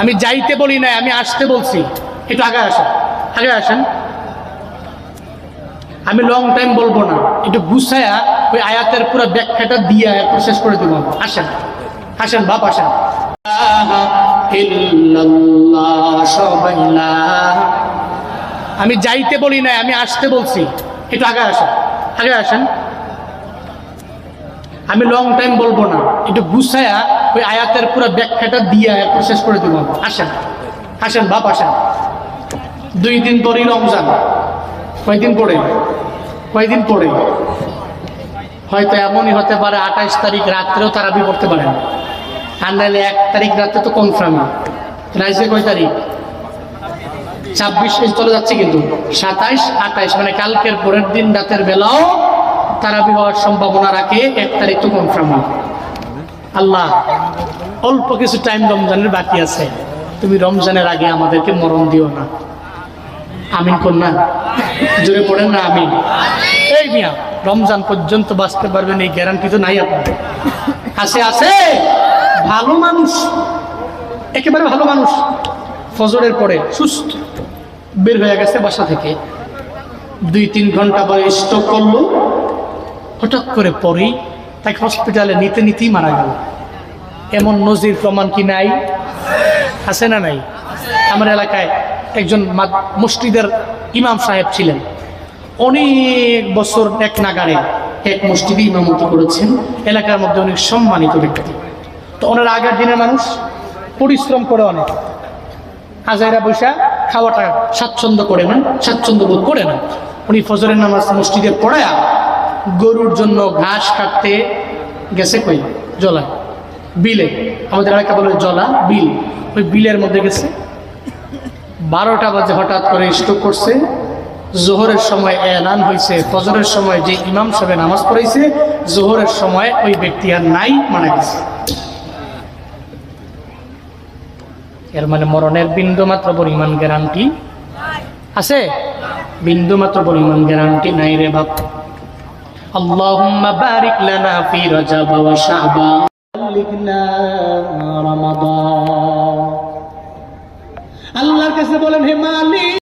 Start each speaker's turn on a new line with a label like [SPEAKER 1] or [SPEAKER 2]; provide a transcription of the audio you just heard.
[SPEAKER 1] আমি যাইতে বলি নাই, আমি আসতে বলছি। একটু আগে আসেন আগে আসেন। আমি লং টাইম বলব না, একটু গুছায়া ওই আয়াতের পুরো ব্যাখ্যাটা দিয়ে এরপর শেষ করে দেবো। আসেন আসেন বাপ, আসেন। আমি যাইতে বলি নাই, আমি আসতে বলছি। একটু আগে আসেন আগে আসেন। আমি লং টাইম বলব না, একটু গুছায়া ওই আয়াতের পুরো ব্যাখ্যাটা দিয়ে এরপর শেষ করে দেবো। আসেন। আসেন, বাপ, আসেন। দুই দিন পরই রমজান। কয়দিন পরে? কয়দিন পরে? হয়তো এমনই হতে পারে আঠাইশ তারিখ রাত্রেও তারাবি করতে পারেন। আর নাহলে এক তারিখ রাতে তো কনফার্ম রাইজে কয় তারিখ? ছাব্বিশ চলে যাচ্ছে কিন্তু। সাতাইশ, আঠাইশ মানে কালকের পরের দিন রাতের বেলাও তারাবি হওয়ার সম্ভাবনা রাখে, এক তারিখ তো কনফার্ম আল্লাহ। অল্প কিছু টাইম রমজানের বাকি আছে। তুমি রমজানের আগে আমাদেরকে মরণ দিও না। আমিন কন্যা জোরে পড়েন না, আমিন। এই মিয়া, রমজান পর্যন্ত বাঁচতে পারবেন, এই গ্যারান্টি তো নাই আপনার আছে আছে। ভালো মানুষ, একেবারে ভালো মানুষ, ফজরের পরে সুস্থ, বের হয়ে গেছে বাসা থেকে। দুই, তিন ঘণ্টা পরে স্ট্রোক করল। হঠাৎ করে পরেই তাকে হসপিটালে নিতে, নিতেই মারা গেল। এমন নজির প্রমাণ কি নাই? আছে না নাই? আমার এলাকায় একজন মসজিদের ইমাম সাহেব ছিলেন। অনেক বছর এক নাগারে এক মসজিদে ইমামতি করেছেন। এলাকার মধ্যে অনেক সম্মানিত ব্যক্তি। তো ওনার আগের দিনের মানুষ, পরিশ্রম করে অনেক। হাজারা পয়সা খাওয়াটা স্বাচ্ছন্দ্য করে না স্বাচ্ছন্দ্য বোধ করে না উনি ফজরের নামাজ মসজিদে পড়ায়া গরুর জন্য ঘাস কাটতে গেছে কই? জলা বিলে, আমাদের এলাকা বলে জলা, বিল। ওই বিলের মধ্যে গেছে। বারোটা বাজে হঠাৎ করে স্ট্রোক করছে। জোহরের সময় এলান হয়েছে। ফজরের সময় যে ইমাম সাহেব নামাজ পড়াইছে, জোহরের সময় ওই ব্যক্তি আর নাই, মারা গেছে। এর মানে মরণের বিন্দু মাত্র পরিমাণ গ্যারান্টি। আছে? বিন্দু মাত্র পরিমাণ গ্যারান্টি নাই রে বাপ। ফি রজব ওয়া শাবান বাল্লিগনা রমাদান আল্লাহর কাছে বলেন হে মালিক